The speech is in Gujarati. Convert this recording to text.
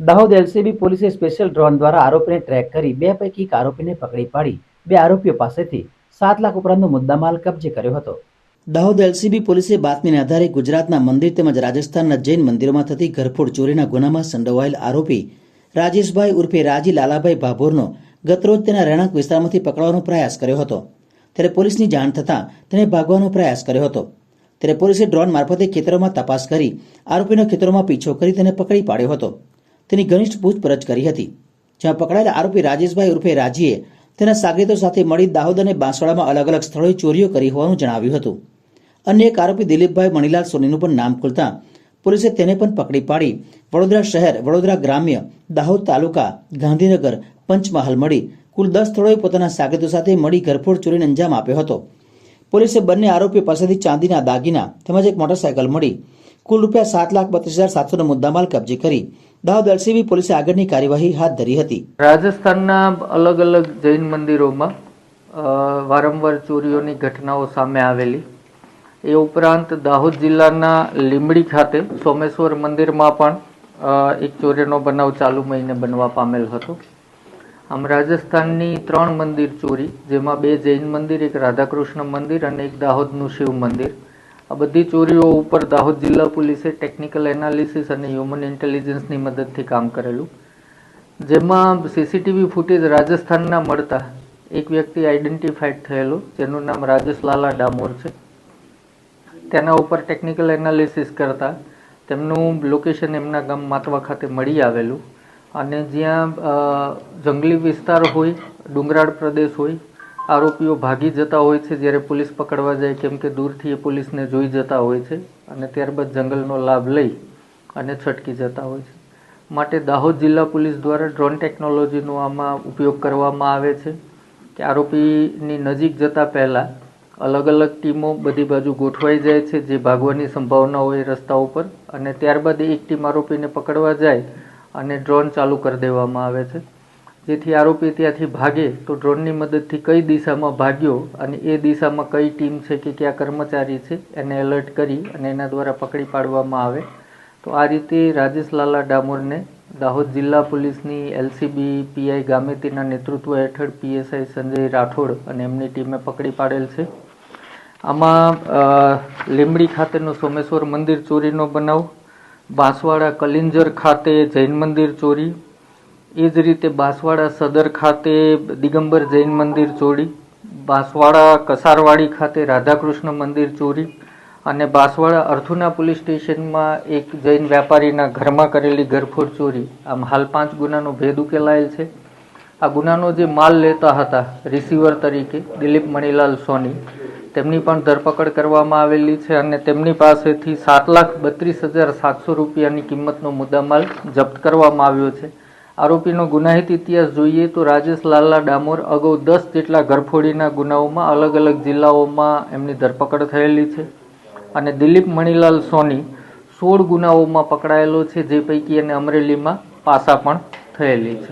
દાહોદ એલસીબી પોલીસે સ્પેશિયલ ડ્રોન દ્વારા આરોપીને ટ્રેક કરી બે પૈકી એક આરોપીને પકડી પાડી બે આરોપીઓ પાસેથી સાત લાખ ઉપરાંતનો મુદ્દામાલ કબજે કર્યો હતો. દાહોદ એલસીબી પોલીસે બાતમીને આધારે ગુજરાતના મંદિર તેમજ રાજસ્થાનના જૈન મંદિરોમાં થતી ઘરફોડ ચોરીના ગુનામાં સંડોવાયેલ આરોપી રાજેશભાઈ ઉર્ફે રાજી લાલાભાઈ ભાભોરનો ગતરોજ તેના રહેણાંક વિસ્તારમાંથી પકડવાનો પ્રયાસ કર્યો હતો. ત્યારે પોલીસની જાણ થતાં તેણે ભાગવાનો પ્રયાસ કર્યો હતો. ત્યારે પોલીસે ડ્રોન મારફતે ખેતરોમાં તપાસ કરી આરોપીનો ખેતરોમાં પીછો કરી તેને પકડી પાડ્યો હતો. તેની ઘનિષ્ઠ પૂછપરછ કરી હતી, જ્યાં પકડાયેલા આરોપી રાજેશભાઈ ઉર્ફે રાજીએ તેના સાગરીતો સાથે મળી દાહોદ અને બાંસવાડામાં અલગ અલગ સ્થળોએ ચોરીઓ કરી હોવાનું જણાવ્યું હતું. અન્ય એક આરોપી દિલીપભાઈ મણીલાલ સોનીનું પણ નામ ખુલતા પોલીસે તેને પણ પકડી પાડી. વડોદરા શહેર, વડોદરા ગ્રામ્ય, દાહોદ તાલુકા, ગાંધીનગર, પંચમહાલ મળી કુલ દસ સ્થળોએ પોતાના સાગરીતો સાથે મળી ઘરફોડ ચોરીને અંજામ આપ્યો હતો. પોલીસે બંને આરોપીઓ પાસેથી ચાંદીના દાગીના તેમજ એક મોટરસાયકલ મળી. કુલ રૂપિયા સાત લાખ બત્રીસ હજાર સાતસોનો મુદ્દામાલ કબજે કરી દાહોદ એલસીબી પોલીસે આગળની કાર્યવાહી હાથ ધરી હતી. રાજસ્થાનના અલગ અલગ જૈન મંદિરોમાં વારંવાર ચોરીઓની ઘટનાઓ સામે આવેલી. એ ઉપરાંત દાહોદ જિલ્લાના લીંબડી ખાતે સોમેશ્વર મંદિરમાં પણ એક ચોરીનો બનાવ ચાલુ મહિને બનવા પામેલ હતો. આમ રાજસ્થાનની ત્રણ મંદિર ચોરી, જેમાં બે જૈન મંદિર, એક રાધાકૃષ્ણ મંદિર અને એક દાહોદનું શિવ મંદિર. આ બધી ચોરીઓ ઉપર દાહોદ જિલ્લા પોલીસે ટેકનિકલ એનાલિસિસ અને હ્યુમન ઇન્ટેલિજન્સની મદદથી કામ કરેલું. જેમાં સીસીટીવી ફૂટેજ રાજસ્થાનના મળતા એક વ્યક્તિ આઈડેન્ટિફાઈડ થયેલો, જેનું નામ રાજેશ લાલા ડામોર છે. તેના ઉપર ટેકનિકલ એનાલિસિસ કરતા તેમનું લોકેશન એમના ગામ માતવા ખાતે મળી આવેલું. અને જ્યાં જંગલી વિસ્તાર હોય, ડુંગરાળ પ્રદેશ હોય આરોપીઓ ભાગી જતા હોય છે જ્યારે પોલીસ પકડવા જાય કેમ કે દૂરથી એ પોલીસને જોઈ જતા હોય છે અને ત્યારબાદ જંગલનો લાભ લઈ અને છટકી જતા હોય છે. માટે દાહોદ જિલ્લા પોલીસ દ્વારા ડ્રોન ટેકનોલોજીનો આમાં ઉપયોગ કરવામાં આવે છે કે આરોપીની નજીક જતા પહેલાં અલગ અલગ ટીમો બધી બાજુ ગોઠવાઈ જાય છે જે ભાગવાની સંભાવના હોય રસ્તા ઉપર અને ત્યારબાદ એક ટીમ આરોપીને પકડવા જાય અને ડ્રોન ચાલુ કરી દેવામાં આવે છે. જેથી આરોપી ત્યાંથી ભાગે તો ડ્રોનની મદદથી કઈ દિશામાં ભાગ્યો અને એ દિશામાં કઈ ટીમ છે કે કયા કર્મચારી છે એને એલર્ટ કરી અને એના દ્વારા પકડી પાડવામાં આવે. તો આ રીતે રાજેશ લાલા ડામોરને દાહોદ જિલ્લા પોલીસની એલસીબી પીઆઈ ગામેતીના નેતૃત્વ હેઠળ પીએસઆઈ સંજય રાઠોડ અને એમની ટીમે પકડી પાડેલ છે. આમાં લીંબડી ખાતેનો સોમેશ્વર મંદિર ચોરીનો બનાવ, બાંસવાડા કલિંજર ખાતે જૈન મંદિર ચોરી એ જ રીતે બાંસવાડા સદર ખાતે દિગંબર જૈન મંદિર ચોરી, બાંસવાડા કસારવાડી ખાતે રાધાકૃષ્ણ મંદિર ચોરી અને બાંસવાડા અર્થુના પોલીસ સ્ટેશનમાં એક જૈન વ્યાપારીના ઘરમાં કરેલી ઘરફોડ ચોરી. આમ હાલ પાંચ ગુનાનો ભેદ ઉકેલાયેલ છે. આ ગુનાનો જે માલ લેતા હતા રિસીવર તરીકે દિલીપ મણીલાલ સોની, તેમની પણ ધરપકડ કરવામાં આવેલી છે અને તેમની પાસેથી સાત લાખ બત્રીસ હજાર સાતસો રૂપિયાની કિંમતનો મુદ્દામાલ જપ્ત કરવામાં આવ્યો છે. આરોપીનો ગુનાહિત ઇતિહાસ જોઈએ તો રાજેશ લાલા ડામોર અગાઉ દસ જેટલા ઘરફોડીના ગુનાઓમાં અલગ અલગ જિલ્લાઓમાં એમની ધરપકડ થયેલી છે. અને દિલીપ મણીલાલ સોની સોળ ગુનાઓમાં પકડાયેલો છે, જે પૈકી એને અમરેલીમાં પાસા પણ થયેલી છે.